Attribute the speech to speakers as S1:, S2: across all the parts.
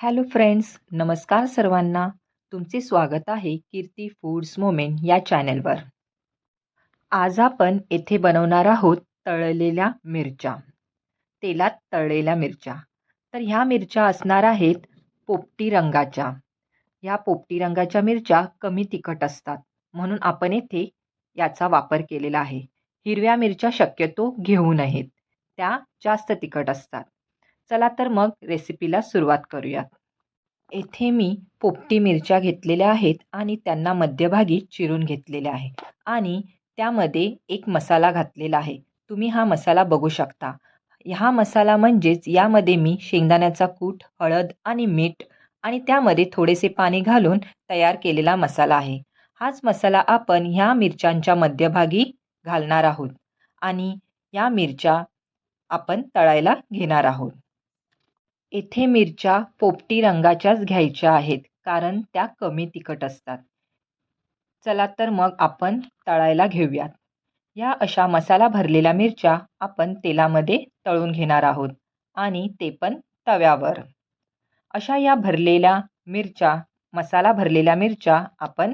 S1: Hello friends नमस्कार सर्वांना. तुमचे स्वागत आहे कीर्ती फूड्स मोमेंट या चॅनलवर आज आपण येथे बनवणार आहोत तळलेल्या मिरच्या. तेलात तळलेल्या मिरच्या. तर ह्या मिरच्या असणार आहेत पोपटी रंगाच्या. ह्या पोपटी रंगाच्या मिरच्या कमी तिखट असतात. म्हणून आपण येथे याचा वापर केलेला आहे. हिरव्या मिरच्या शक्यतो घेऊ नयेत. त्या जास्त तिखट असतात. चला तर मग रेसिपीला सुरुवात करूयात. येथे मी पोपटी मिरच्या घेतलेल्या आहेत आणि त्यांना मध्यभागी चिरून घेतलेल्या आहे. आणि त्यामध्ये एक मसाला घातलेला आहे. तुम्ही हा मसाला बघू शकता. हा मसाला म्हणजेच यामध्ये मी शेंगदाण्याचा कूट हळद आणि मीठ आणि त्यामध्ये थोडेसे पाणी घालून तयार केलेला मसाला आहे. हाच मसाला आपण ह्या मिरच्यांच्या मध्यभागी घालणार आहोत आणि या मिरच्या आपण तळायला घेणार आहोत. येथे मिरच्या पोपटी रंगाच्याच घ्यायच्या आहेत कारण त्या कमी तिखट असतात. चला तर मग आपण तळायला घेऊयात. या अशा मसाला भरलेल्या मिरच्या आपण तेलामध्ये तळून घेणार आहोत आणि ते पण तव्यावर. अशा या भरलेल्या मिरच्या मसाला भरलेल्या मिरच्या आपण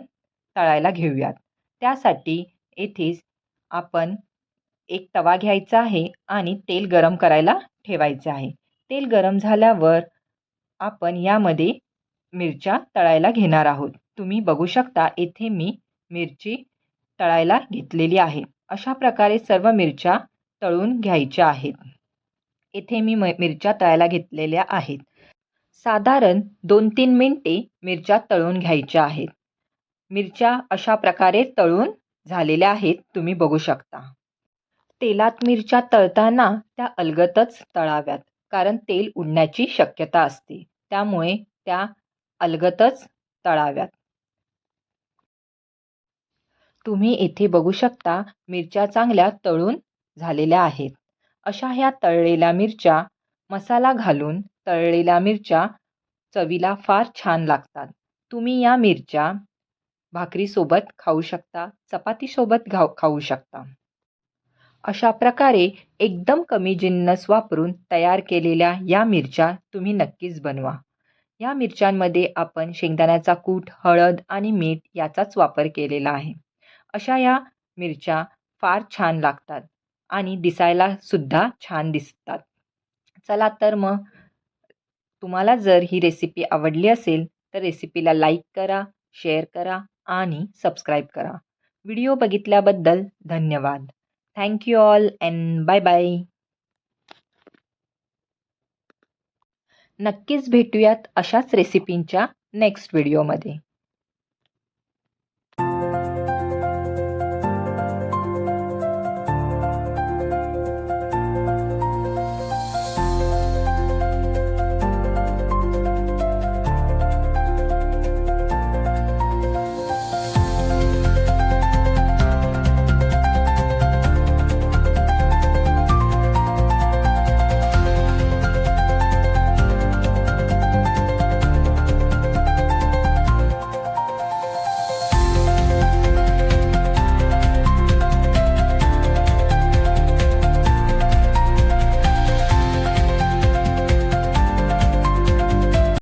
S1: तळायला घेऊयात. त्यासाठी येथेच आपण एक तवा घ्यायचा आहे आणि तेल गरम करायला ठेवायचे आहे. तेल गरम झाल्यावर आपण यामध्ये मिरच्या तळायला घेणार आहोत. तुम्ही बघू शकता येथे मी मिरची तळायला घेतलेली आहे. अशा प्रकारे सर्व मिरच्या तळून घ्यायच्या आहेत. येथे मी म मिरच्या तळायला घेतलेल्या आहेत. साधारण दोन तीन मिनटे मिरच्या तळून घ्यायच्या आहेत. मिरच्या अशा प्रकारे तळून झालेल्या आहेत तुम्ही बघू शकता. तेलात मिरच्या तळताना त्या अलगतच तळाव्यात. कारण तेल उडण्याची शक्यता असते. त्यामुळे त्या अलगतच तळाव्यात. तुम्ही इथे बघू शकता मिरच्या चांगल्या तळून झालेल्या आहेत. अशा ह्या तळलेल्या मिरच्या मसाला घालून तळलेल्या मिरच्या चवीला फार छान लागतात. तुम्ही या मिरच्या भाकरीसोबत खाऊ शकता चपातीसोबत घाऊ खाऊ शकता. अशा प्रकारे एकदम कमी जिन्नस वापरून तयार केलेल्या या मिरच्या तुम्ही नक्कीच बनवा. या मिरच्यांमध्ये आपण शेंगदाण्याचा कूट हळद आणि मीठ याचाच वापर केलेला आहे. अशा या मिरच्या फार छान लागतात आणि दिसायला सुद्धा छान दिसतात. चला तर मग तुम्हाला जर ही रेसिपी आवडली असेल तर रेसिपीला लाईक करा शेअर करा आणि सबस्क्राईब करा. व्हिडिओ बघितल्याबद्दल धन्यवाद. Thank you all and bye bye नक्कीच भेटूयात अशाच रेसिपींच्या नेक्स्ट व्हिडिओमध्ये